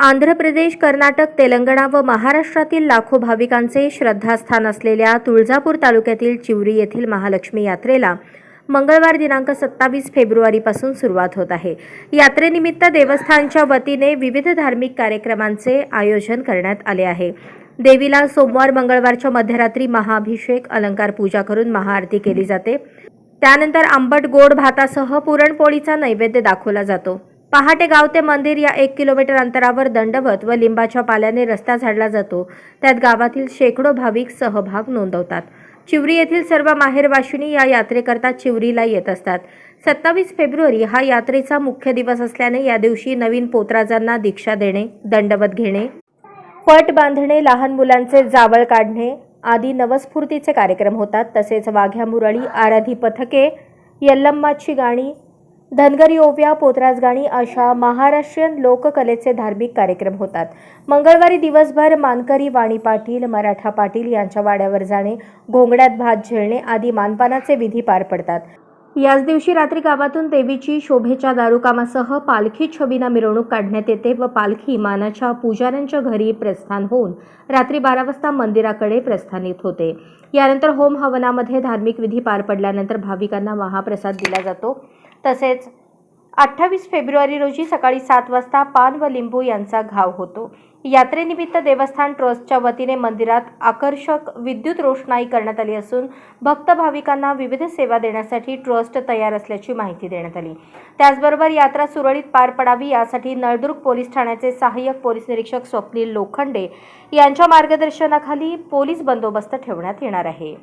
आंध्र प्रदेश कर्नाटक तेलंगणा व महाराष्ट्रातील लाखो भाविकांचे श्रद्धास्थान असलेल्या तुळजापूर तालुक्यातील चिवरी येथील महालक्ष्मी यात्रेला मंगळवार दिनांक सत्तावीस फेब्रुवारीपासून सुरुवात होत आहे. यात्रेनिमित्त देवस्थानच्या वतीने विविध धार्मिक कार्यक्रमांचे आयोजन करण्यात आले आहे. देवीला सोमवार मंगळवारच्या मध्यरात्री महाअभिषेक अलंकार पूजा करून महाआरती केली जाते. त्यानंतर आंबट गोड भातासह पुरणपोळीचा नैवेद्य दाखवला जातो. पहाटे गाव ते मंदिर या एक किलोमीटर अंतरावर दंडवत व लिंबाच्या पाल्याने रस्ता झाडला जातो. त्यात गावातील शेकडो भाविक सहभाग नोंदवतात. चिवरी येथील सर्व माहेरवाशिनी या यात्रेकरता चिवरीला येत असतात. सत्तावीस फेब्रुवारी हा यात्रेचा मुख्य दिवस असल्याने या दिवशी नवीन पोतराजांना दीक्षा देणे दंडवत घेणे पट बांधणे लहान मुलांचे जावळ काढणे आदी नवस्फूर्तीचे कार्यक्रम होतात. तसेच वाघ्या मुरळी आराधी पथके यल्लम्माची गाणी धनगरी ओव्या पोतराज गाणी अशा महाराष्ट्रीयन लोककलेचे धार्मिक कार्यक्रम होतात. मंगळवारी दिवसभर मानकरी वाणी पाटील मराठा पाटील यांच्या वाड्यावर जाणे घोंगड्यात भात झेलणे आदी मानपानाचे विधी पार पडतात. याच दिवशी रात्री गावातून देवीची शोभेच्या दारुकामासह पालखी छबीना मिरवणूक काढण्यात येते व पालखी मानाच्या पुजाऱ्यांच्या घरी प्रस्थान होऊन रात्री बारा वाजता मंदिराकडे प्रस्थानित होते. यानंतर होम हवनामध्ये धार्मिक विधी पार पडल्यानंतर भाविकांना महाप्रसाद दिला जातो. तसेच अठ्ठावीस फेब्रुवारी रोजी सकाळी सात वाजता पान व लिंबू यांचा घाव होतो. यात्रेनिमित्त देवस्थान ट्रस्टच्या वतीने मंदिरात आकर्षक विद्युत रोषणाई करण्यात आली असून भक्त भाविकांना विविध सेवा देण्यासाठी ट्रस्ट तयार असल्याची माहिती देण्यात आली. त्याचबरोबर यात्रा सुरळीत पार पडावी यासाठी नळदुर्ग पोलीस ठाण्याचे सहाय्यक पोलीस निरीक्षक स्वप्नील लोखंडे यांच्या मार्गदर्शनाखाली पोलीस बंदोबस्त ठेवण्यात येणार आहे.